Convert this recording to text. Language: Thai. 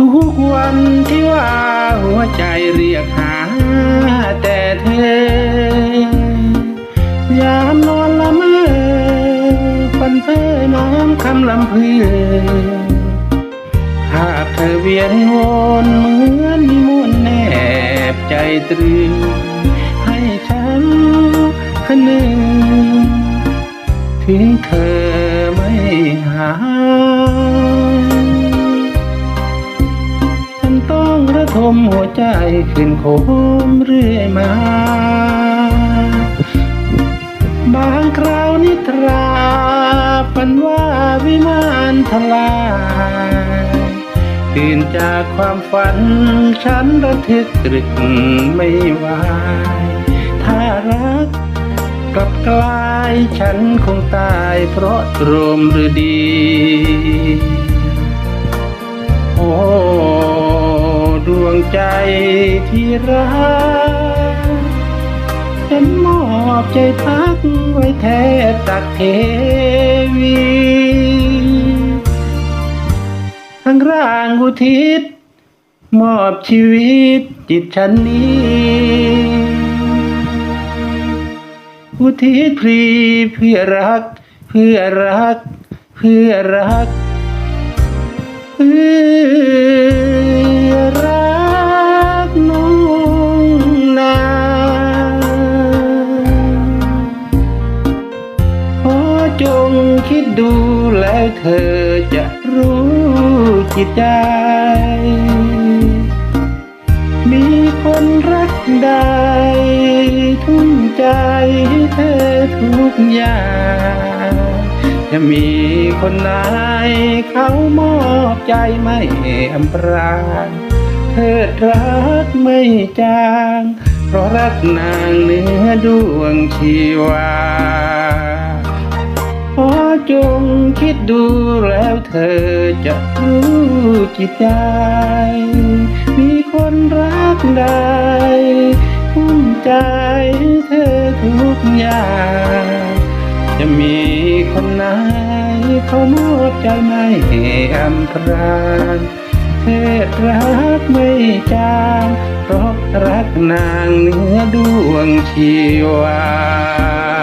ทุกวันที่ว่าหัวใจเรียกหาแต่เธอยามนอนละเมอฝันเพ้อน้อมคำลำเพื่อภาพเธอเวียนวนเหมือนมีมวลแนบใจตรึงให้ฉันคนึงถึงเธอ มหัวใจขึ้นโคมเรื่อยมา บางคราวนิทราฝันว่าวิมานทลายตื่นจากความฝัน ฉันระทึกตรึกไม่ไหวถ้ารักกลับกลายฉันคงตายเพราะตรมหรือดี ที่รักฉันมอบใจพักไว้แทบตักเทวี ทั้งร่างอุทิศ มอบชีวิตจิตฉันนี้ อุทิศพรีเพื่อรัก เพื่อรัก เพื่อรัก เพื่อ จงคิดดูแล้วเธอจะรู้จิตใจ มีคนรักใดทุ่มใจให้เธอทุกอย่างจะมีคนไหนเขามอบใจไม่อำพรางเธอรักไม่จาง เพราะรักนางเนื้อดวงชีวา ดูแล้วเธอจะรู้จิตใจ มีคนรักใดภูมิใจเธอทุกอย่าง จะมีคนไหนเขามอบใจไม่อำพรางเธอรักไม่จางเพราะรักนางเนื้อดวงชีวา